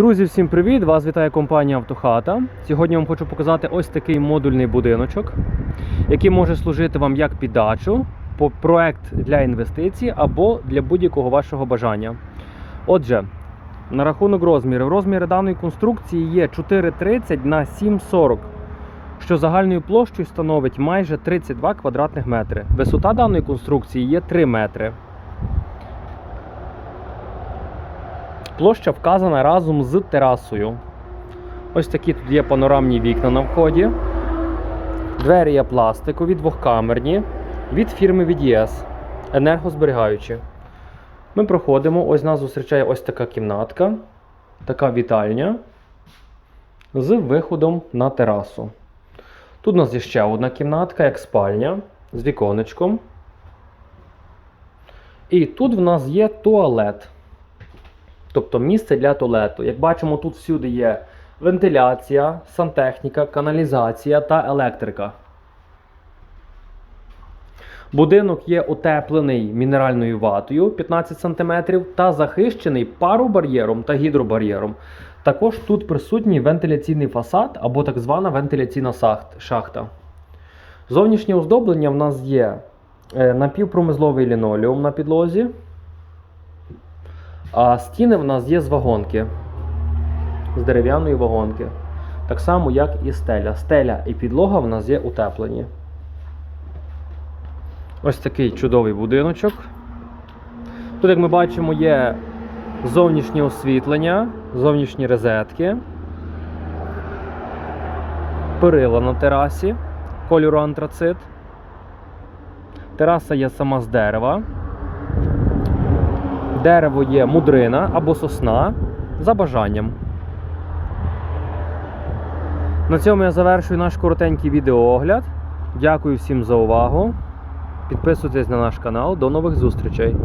Друзі, всім привіт! Вас вітає компанія Автохата. Сьогодні вам хочу показати ось такий модульний будиночок, який може служити вам як під дачу, проект для інвестицій або для будь-якого вашого бажання. Отже, на рахунок розмірів. Розміри даної конструкції є 4,30 на 7,40, що загальною площею становить майже 32 квадратних метри. Висота даної конструкції є 3 метри. Площа вказана разом з терасою. Ось такі тут є панорамні вікна на вході. Двері є пластикові, двохкамерні від фірми VDS, енергозберігаючі. Ми проходимо, ось нас зустрічає ось така кімнатка, така вітальня з виходом на терасу. Тут у нас є ще одна кімнатка, як спальня з віконечком. І тут в нас є туалет. Тобто місце для туалету. Як бачимо, тут всюди є вентиляція, сантехніка, каналізація та електрика. Будинок є утеплений мінеральною ватою 15 см та захищений паробар'єром та гідробар'єром. Також тут присутній вентиляційний фасад або так звана вентиляційна шахта. Зовнішнє оздоблення в нас є е, напівпромисловий лінолеум на підлозі. А стіни в нас є з вагонки. З дерев'яної вагонки. Так само, як і стеля. Стеля і підлога в нас є утеплені. Ось такий чудовий будиночок. Тут, як ми бачимо, є зовнішнє освітлення, зовнішні розетки. Перила на терасі кольору антрацит. Тераса є сама з дерева. Дерево є мудрина або сосна за бажанням. На цьому я завершую наш коротенький відеоогляд. Дякую всім за увагу. Підписуйтесь на наш канал. До нових зустрічей!